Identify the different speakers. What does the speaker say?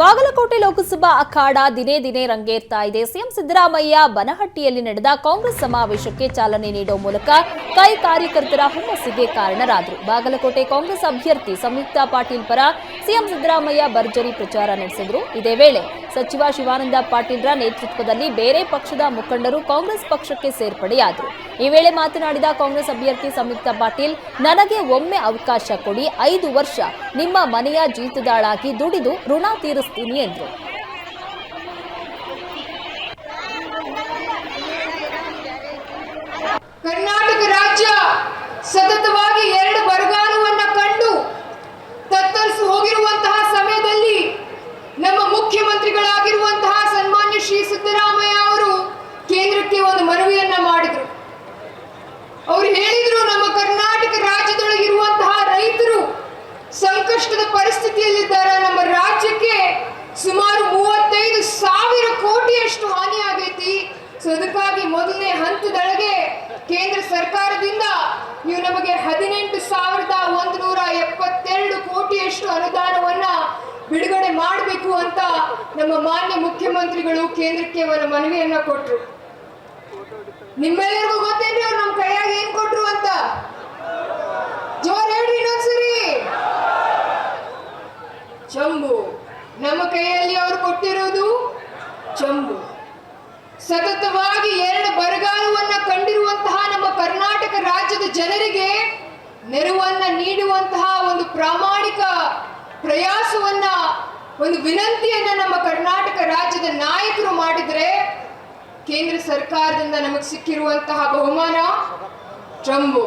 Speaker 1: ಬಾಗಲಕೋಟೆ ಲೋಕಸಭಾ ಅಖಾಡ ದಿನೇ ದಿನೇ ರಂಗೇರ್ತಾ ಇದೆ. ಸಿಎಂ ಸಿದ್ದರಾಮಯ್ಯ ಬನಹಟ್ಟಿಯಲ್ಲಿ ನಡೆದ ಕಾಂಗ್ರೆಸ್ ಸಮಾವೇಶಕ್ಕೆ ಚಾಲನೆ ನೀಡುವ ಮೂಲಕ ಕೈ ಕಾರ್ಯಕರ್ತರ ಹುಮ್ಮಸ್ಸಿಗೆ ಕಾರಣರಾದರು. ಬಾಗಲಕೋಟೆ ಕಾಂಗ್ರೆಸ್ ಅಭ್ಯರ್ಥಿ ಸಂಯುಕ್ತ ಪಾಟೀಲ್ ಪರ ಸಿಎಂ ಸಿದ್ದರಾಮಯ್ಯ ಭರ್ಜರಿ ಪ್ರಚಾರ ನಡೆಸಿದರು. ಇದೇ ವೇಳೆ ಸಚಿವ ಶಿವಾನಂದ ಪಾಟೀಲ್ರ ನೇತೃತ್ವದಲ್ಲಿ ಬೇರೆ ಪಕ್ಷದ ಮುಖಂಡರು ಕಾಂಗ್ರೆಸ್ ಪಕ್ಷಕ್ಕೆ ಸೇರ್ಪಡೆಯಾದರು. ಈ ವೇಳೆ ಮಾತನಾಡಿದ ಕಾಂಗ್ರೆಸ್ ಅಭ್ಯರ್ಥಿ ಸಂಯುಕ್ತ ಪಾಟೀಲ್, ನನಗೆ ಒಮ್ಮೆ ಅವಕಾಶ ಕೊಡಿ. ಐದು ವರ್ಷ ನಿಮ್ಮ ಮನೆಯ ಜೀತದಾಳಾಗಿ ದುಡಿದು ಋಣ ತೀರಿಸ್ತೀನಿ ಎಂದರು.
Speaker 2: ಕರ್ನಾಟಕ ರಾಜ್ಯ ಸತತವಾಗಿ ಎರಡು ಬರಗಾಲವನ್ನ ಕಂಡು ತತ್ತರಿಸಿ ಹೋಗಿರುವಂತಹ ಸಮಯದಲ್ಲಿ ನಮ್ಮ ಮುಖ್ಯಮಂತ್ರಿಗಳಾಗಿರುವಂತಹ ಸನ್ಮಾನ್ಯ ಶ್ರೀ ಸಿದ್ದರಾಮಯ್ಯ ಅವರು ಕೇಂದ್ರಕ್ಕೆ ಒಂದು ಮನವಿಯನ್ನ ಮಾಡಿದ್ರು. ಅವರು ಹೇಳಿದ್ರು ಸೊ ಅದಕ್ಕಾಗಿ ಮೊದಲನೇ ಹಂತದೊಳಗೆ ಕೇಂದ್ರ ಸರ್ಕಾರದಿಂದ ನೀವು ನಮಗೆ ಹದಿನೆಂಟು ಸಾವಿರದ ಒಂದು ನೂರ ಎಪ್ಪತ್ತೆರಡು ಕೋಟಿಯಷ್ಟು ಅನುದಾನವನ್ನ ಬಿಡುಗಡೆ ಮಾಡಬೇಕು ಅಂತ ನಮ್ಮ ಮಾನ್ಯ ಮುಖ್ಯಮಂತ್ರಿಗಳು ಕೇಂದ್ರಕ್ಕೆ ಅವರ ಮನವಿಯನ್ನ ಕೊಟ್ಟರು ನಿಮ್ಮೆಲ್ಲರಿಗೂ ಗೊತ್ತೇನ್ರಿ ಅವ್ರು ನಮ್ಮ ಕೈಯಾಗ ಏನ್ ಕೊಟ್ರು ಅಂತ? ಜೋರ್ ಹೇಳ್ರಿ ಇನ್ನೊಂದ್ಸರಿ ಚಂಬು. ನಮ್ಮ ಕೈಯಲ್ಲಿ ಅವರು ಕೊಟ್ಟಿರೋದು ಚಂಬು. ಸತತವಾಗಿ ಎರಡು ಬರಗಾಲವನ್ನ ಕಂಡಿರುವಂತಹ ನಮ್ಮ ಕರ್ನಾಟಕ ರಾಜ್ಯದ ಜನರಿಗೆ ನೆರವನ್ನ ನೀಡುವಂತಹ ಒಂದು ಪ್ರಾಮಾಣಿಕ ಪ್ರಯಾಸವನ್ನ, ಒಂದು ವಿನಂತಿಯನ್ನ ನಮ್ಮ ಕರ್ನಾಟಕ ರಾಜ್ಯದ ನಾಯಕರು ಮಾಡಿದ್ರೆ ಕೇಂದ್ರ ಸರ್ಕಾರದಿಂದ ನಮಗೆ ಸಿಕ್ಕಿರುವಂತಹ ಬಹುಮಾನ ಚಂಬು